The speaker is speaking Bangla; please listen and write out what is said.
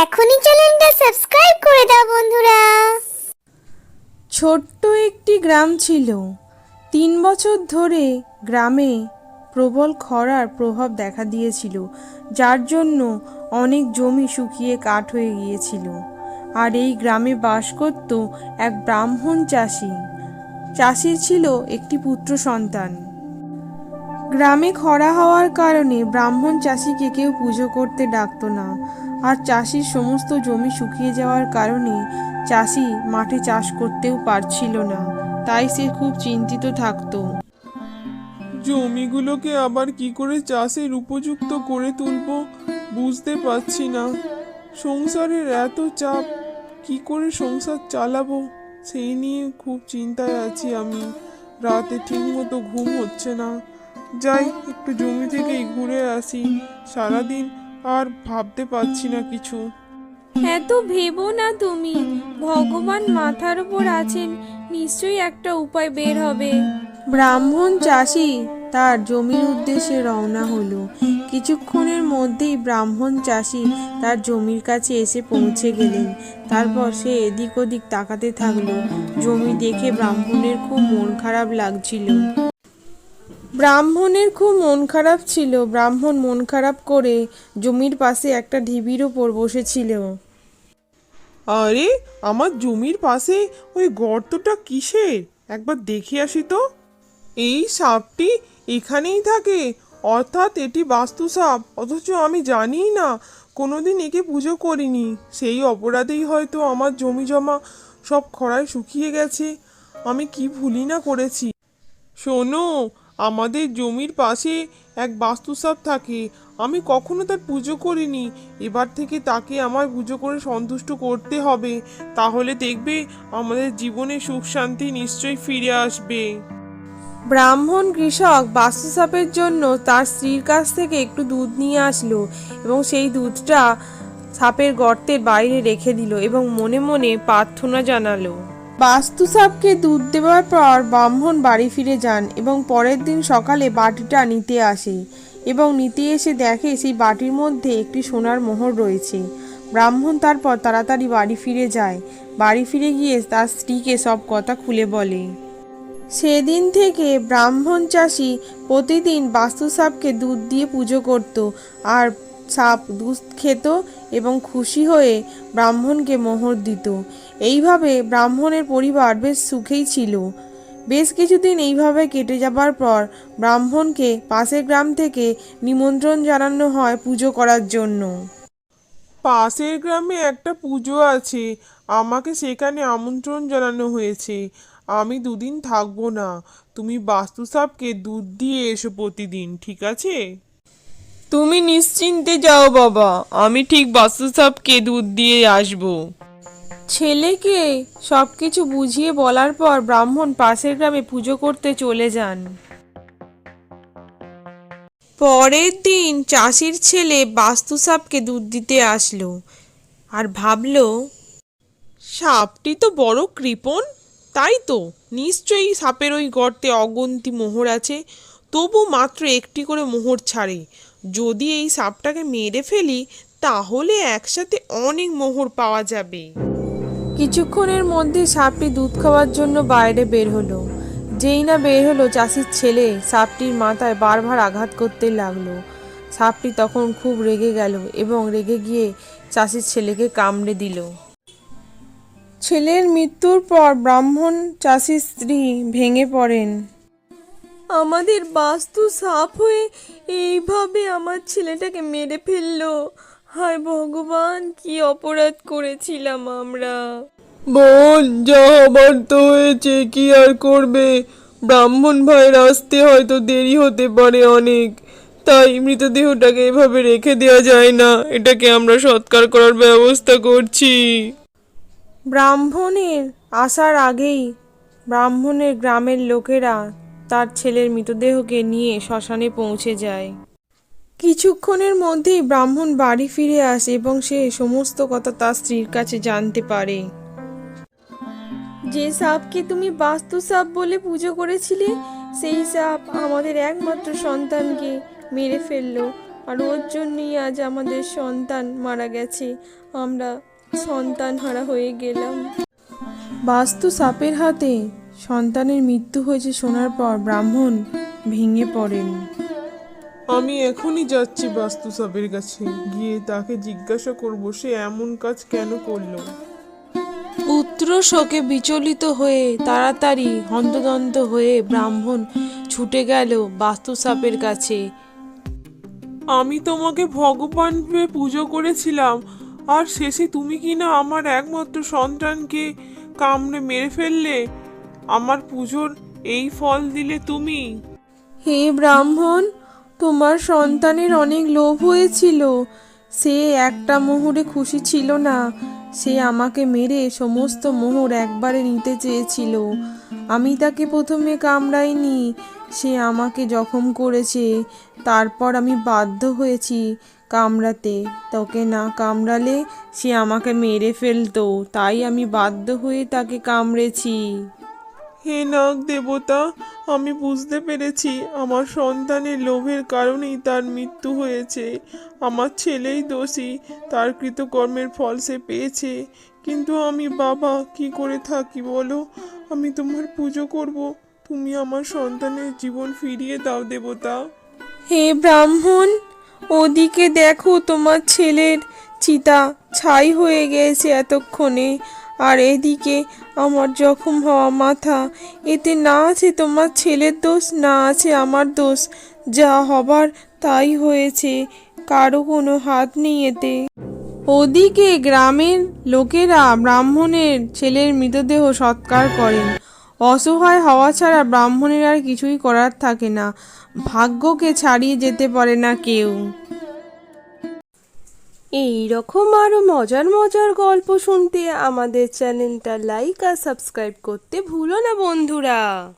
এখনই চ্যানেলটা সাবস্ক্রাইব করে দাও বন্ধুরা। ছোট্ট একটি গ্রাম ছিল। তিন বছর ধরে গ্রামে প্রবল খরার প্রভাব দেখা দিয়েছিল, যার জন্য অনেক জমি শুকিয়ে কাঠ হয়ে গিয়েছিল। আর এই গ্রামে বাস করত এক ব্রাহ্মণ চাষি। চাষির ছিল একটি পুত্র সন্তান। গ্রামে খরা হওয়ার কারণে ব্রাহ্মণ চাষিকে কেউ পুজো করতে ডাকতো না। আর চাষির সমস্ত জমি শুকিয়ে যাওয়ার কারণে চাষি মাঠে চাষ করতেও পারছিল না। তাই সে খুব চিন্তিত থাকতো। জমিগুলোকে আবার কি করে চাষের উপযুক্ত করে তুলবো বুঝতে পারছি না। সংসারের এত চাপ, কি করে সংসার চালাবো সেই নিয়ে খুব চিন্তায় আছি আমি। রাতে ঠিকমতো ঘুম হচ্ছে না। যাই, একটু জমি থেকেই ঘুরে আসি। সারাদিন আর ভাবতে পারছি না কিছু। এত ভেবো না তুমি। ভগবান মাথার উপর আছেন নিশ্চয়ই একটা উপায় বের হবে। ব্রাহ্মণ চাষি তার জমির উদ্দেশ্যে রওনা হলো। কিছুক্ষণের মধ্যেই ব্রাহ্মণ চাষি তার জমির কাছে এসে পৌঁছে গেলেন। তারপর সে এদিক ওদিক তাকাতে থাকল। জমি দেখে ব্রাহ্মণের খুব মন খারাপ লাগছিল। ব্রাহ্মণের খুব মন খারাপ ছিল। ব্রাহ্মণ মন খারাপ করে জমির পাশে একটা ঢিবির ওপর বসেছিল আরে, আমার জমির পাশে ওই গর্তটা কিসের? একবার দেখে আসি তো। এই সাপটি এখানেই থাকে। অর্থাৎ এটি বাস্তু সাপ। অথচ আমি জানি না, কোনোদিন একে পুজো করিনি। সেই অপরাধেই হয়তো আমার জমি জমা সব খরায় শুকিয়ে গেছে। আমি কি ভুলি না করেছি। শোনো আমাদের জমির পাশে এক বাস্তুসাপ থাকে। আমি কখনো তার পুজো করিনি। এবার থেকে তাকে আমার পুজো করে সন্তুষ্ট করতে হবে। তাহলে দেখবে আমাদের জীবনে সুখ শান্তি নিশ্চয়ই ফিরে আসবে। ব্রাহ্মণ কৃষক বাস্তুসাপের জন্য তার স্ত্রীর কাছ থেকে একটু দুধ নিয়ে আসলো এবং সেই দুধটা সাপের গর্তের বাইরে রেখে দিল এবং মনে মনে প্রার্থনা জানালো। বাস্তুসাপকে দুধ দেওয়ার পর ব্রাহ্মণ বাড়ি ফিরে যান এবং পরের দিন সকালে বাটিটা নিতে আসে এবং নিতে এসে দেখে সেই বাটির মধ্যে একটি সোনার মোহর রয়েছে। ব্রাহ্মণ তারপর তাড়াতাড়ি বাড়ি ফিরে যায়। বাড়ি ফিরে গিয়ে তার স্ত্রীকে সব কথা খুলে বলে। সেদিন থেকে ব্রাহ্মণ চাষি প্রতিদিন বাস্তু সাপকে দুধ দিয়ে পুজো করত আর সাপ দুধ খেত এবং খুশি হয়ে ব্রাহ্মণকে মোহর দিত। এইভাবে ব্রাহ্মণের পরিবার বেশ সুখেই ছিল। বেশ কিছুদিন এইভাবে কেটে যাবার পর ব্রাহ্মণকে পাশের গ্রাম থেকে নিমন্ত্রণ জানানো হয় পুজো করার জন্য। পাশের গ্রামে একটা পুজো আছে আমাকে সেখানে আমন্ত্রণ জানানো হয়েছে। আমি দুদিন থাকব না তুমি বাস্তুসাপকে দুধ দিয়ে এসো প্রতিদিন ঠিক আছে? তুমি নিশ্চিন্তে যাও বাবা আমি ঠিক বাস্তুসাপকে দুধ দিয়ে আসব। ছেলেকে সবকিছু বুঝিয়ে বলার পর ব্রাহ্মণ পাশের গ্রামে পুজো করতে চলে যান। পরের দিন চাষির ছেলে বাস্তুসাপকে দুধ দিতে আসলো আর ভাবলো, সাপটি তো বড় কৃপণ, তাই তো। নিশ্চয়ই সাপের ওই গর্তে অগন্তি মোহর আছে, তবু মাত্র একটি করে মোহর ছাড়ে। যদি এই সাপটাকে মেরে ফেলি, তাহলে একসাথে অনেক মোহর পাওয়া যাবে। কিছুক্ষণের মধ্যে সাপটি দুধ খাওয়ার জন্য বাইরে বের হলো। যেই না বের হলো, চাষির ছেলে সাপটির মাথায় বারবার আঘাত করতে লাগল। সাপটি তখন খুব রেগে গেল এবং রেগে গিয়ে চাষির ছেলেকে কামড়ে দিল। ছেলের মৃত্যুর পর ব্রাহ্মণ চাষির স্ত্রী ভেঙে পড়েন। আমাদের বাস্তু সাপ হয়ে এইভাবে আমার ছেলেটাকে মেরে ফেলল। হায় ভগবান কি অপরাধ করেছিলাম আমরা। বোন যা হবার তো হয়েছে কি আর করবে? ব্রাহ্মণ ভাইয়ের আসতে হয়তো দেরি হতে পারে অনেক। তাই মৃতদেহটাকে এভাবে রেখে দেওয়া যায় না। এটাকে আমরা সৎকার করার ব্যবস্থা করছি। ব্রাহ্মণের আসার আগেই ব্রাহ্মণের গ্রামের লোকেরা তার ছেলের মৃতদেহকে নিয়ে শ্মশানে পৌঁছে যায়। কিছুক্ষণের মধ্যেই ব্রাহ্মণ বাড়ি ফিরে আসে এবং সে সমস্ত কথা তার স্ত্রীর কাছে জানতে পারে। যে সাপকে তুমি বাস্তু সাপ বলে পুজো করেছিলে, সেই সাপ আমাদের একমাত্র সন্তানকে মেরে ফেলল। আর ওর জন্যই আজ আমাদের সন্তান মারা গেছে। আমরা সন্তান হারা হয়ে গেলাম। বাস্তু সাপের হাতে সন্তানের মৃত্যু হয়েছে শোনার পর ব্রাহ্মণ ভেঙে পড়েন। আমি এখনই যাচ্ছি বাস্তু সাপের কাছে। গিয়ে তাকে জিজ্ঞাসা করব সে এমন কাজ কেন করল? পুত্র শোকে বিচলিত হয়ে তাড়াতাড়ি হন্তদন্ত হয়ে ব্রাহ্মণ ছুটে গেল বাস্তু সাপের কাছে। আমি তোমাকে ভগবান ভেবে পুজো করেছিলাম আর শেষে তুমি কি না আমার একমাত্র সন্তানকে কামড়ে মেরে ফেললে? আমার পুজোর এই ফল দিলে তুমি? হে ব্রাহ্মণ তোমার সন্তানের অনেক লোভ হয়েছিল। সে একটা মোহরে খুশি ছিল না। সে আমাকে মেরে সমস্ত মোহর একবারে নিতে চেয়েছিল। আমি তাকে প্রথমে কামড়াইনি। সে আমাকে জখম করেছে। তারপর আমি বাধ্য হয়েছি কামড়াতে। তোকে না কামড়ালে সে আমাকে মেরে ফেলতো। তাই আমি বাধ্য হয়ে তাকে কামড়েছি। হে নাগ দেবতা, আমি বুঝতে পেরেছি আমার সন্তানের লোভের কারণেই তার মৃত্যু হয়েছে। আমার ছেলেই দোষী, তার কৃতকর্মের ফল সে পেয়েছে। কিন্তু আমি বাবা, কি করে থাকি বলো? আমি তোমার পুজো করব। তুমি আমার সন্তানের জীবন ফিরিয়ে দাও দেবতা। হে ব্রাহ্মণ, ওদিকে দেখো তোমার ছেলের চিতা ছাই হয়ে গেছে এতক্ষণে। আর এদিকে আমার জখম হওয়া মাথা, এতে না আছে তোমার ছেলের দোষ, না আছে আমার দোষ। যা হবার তাই হয়েছে, কারও কোনো হাত নেই এতে। ওদিকে গ্রামের লোকেরা ব্রাহ্মণের ছেলের মৃতদেহ সৎকার করেন। অসহায় হওয়া ছাড়া ব্রাহ্মণের আর কিছুই করার থাকে না। ভাগ্যকে ছাড়িয়ে যেতে পারে না কেউ। এই রকম আরও মজার মজার গল্প শুনতে আমাদের চ্যানেলটা লাইক আর সাবস্ক্রাইব করতে ভুলো না বন্ধুরা।